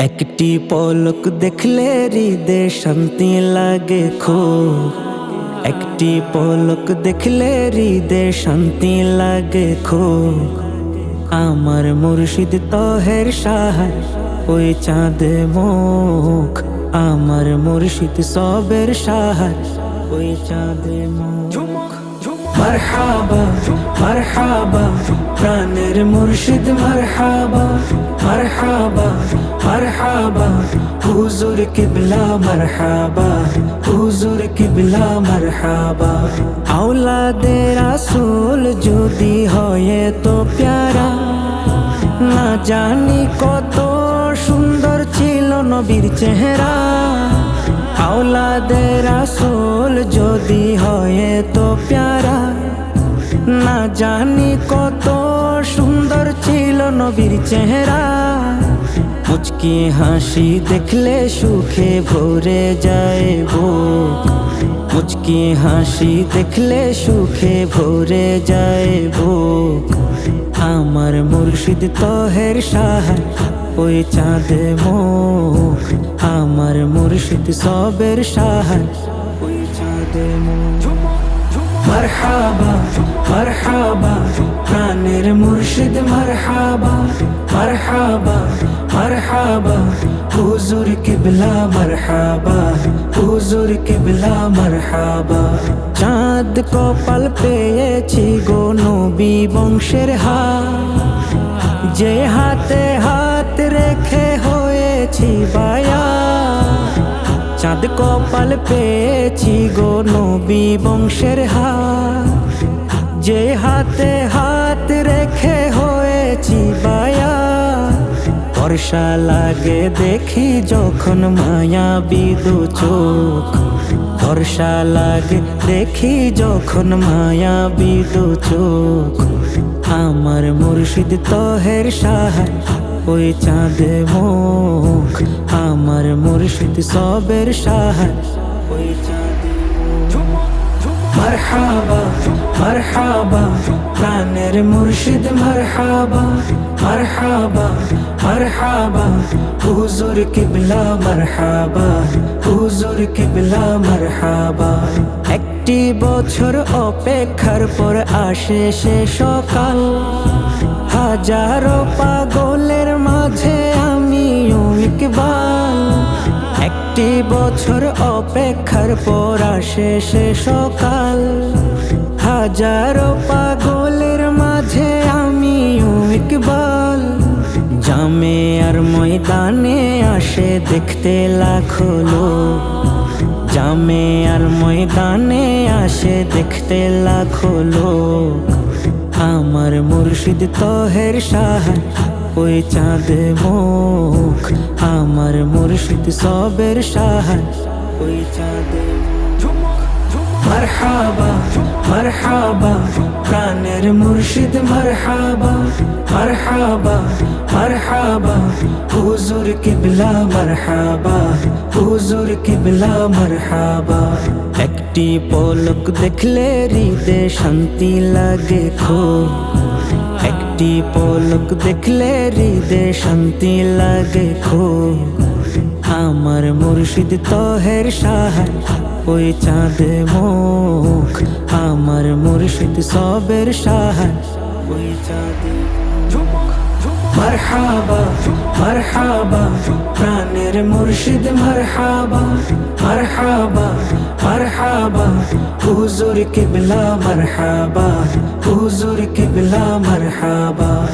একটি পলক দেখলে হৃদে শান্তি লাগে খুব। একটি পলক দেখলে হৃদে শান্তি লাগে খুব। আমার মুর্শিদ তহের সাহার ওই চাঁদে মুখ। আমার মুর্শিদ সবের সাহার ওই চাঁদে মুখ। মারহাবা মারহাবা। প্রাণের মুর্শিদ মারহাবা মারহাবা। মারহাবা হুজুর কিবলা মারহাবা হুজুর কিবলা মারহাবা আওলাদে রাসূল যদি হয় তো প্যারা না জানি কত সুন্দর ছিল নবীর চেহারা আওলাদে রাসূল যদি হয় তো প্যারা না জানি কত সুন্দর ছিল নবীর চেহারা মুচকি হাসি দেখলে সুখে ভরে যায় বুক। মুচকি হাসি দেখলে সুখে ভরে যায় বুক। আমার মুর্শিদ তহের সাহার ওই চাঁদে মুখ। আমার মুর্শিদ সবের সাহার ওই চাঁদে মুখ। মারহাবা মারহাবা, প্রাণের মুর্শিদ মারহাবা মারহাবা। হুজুর কিবলা মারহাবা হুজুর কিবলা মারহাবা চাঁদ কপাল পেয়েছি গো নবী বংশের হাত যে হাতে হাত রেখে হয়েছি বায়া চাঁদ কপাল পেয়েছি গো নবী বংশের হাত যে হাতে হাত রেখে হয়েছি বায়া বর্ষা লাগে দেখি যখন মায়া বিদু চোখ। বর্ষা লাগে দেখি যখন মায়া বিদু চোখ। আমার মুর্শিদ তহের সাহার ওই চাঁদে মুখ। আমার মুর্শিদ সবের সাহার ওই চাঁদে মারহাবা মুর্শিদ মারহাবা মারহাবা। মারহাবা হুজুর কিবলা মারহাবা হুজুর কিবলা মারহাবা একটি বছর অপেক্ষার পর আসে সে সকাল। হাজারো পাগলের মাঝে আমিও ইকবাল একটি বছর অপেক্ষার পর আসে সে সকাল। হাজারো পাগলের ময়দানে আসে দেখতে লাখো লোক। জামে আর ময়দানে আসে দেখতে লাখো লোক। আমার মুর্শিদ তহের সাহার ওই চাঁদে মুখ। আমার মুর্শিদ সবের সাহার ওই চাঁদে মারহাবা মারহাবা প্রাণের মুর্শিদ মারহাবা মারহাবা মারহাবা হুজুর কিবলা মারহাবা হুজুর কিবলা মারহাবা একটি পলক দেখলে হৃদে শান্তি লাগে খুব। একটি পলক দেখলে হৃদে শান্তি লাগে খুব। আমার মুর্শিদ তহের সাহার ওই চাঁদে মুখ। আমার মুর্শিদ সবের সাহার ওই চাঁদে মুর্শিদ মারহাবা মারহাবা, হুজুর কিবলা মারহাবা। হুজুর কিবলা মারহাবা।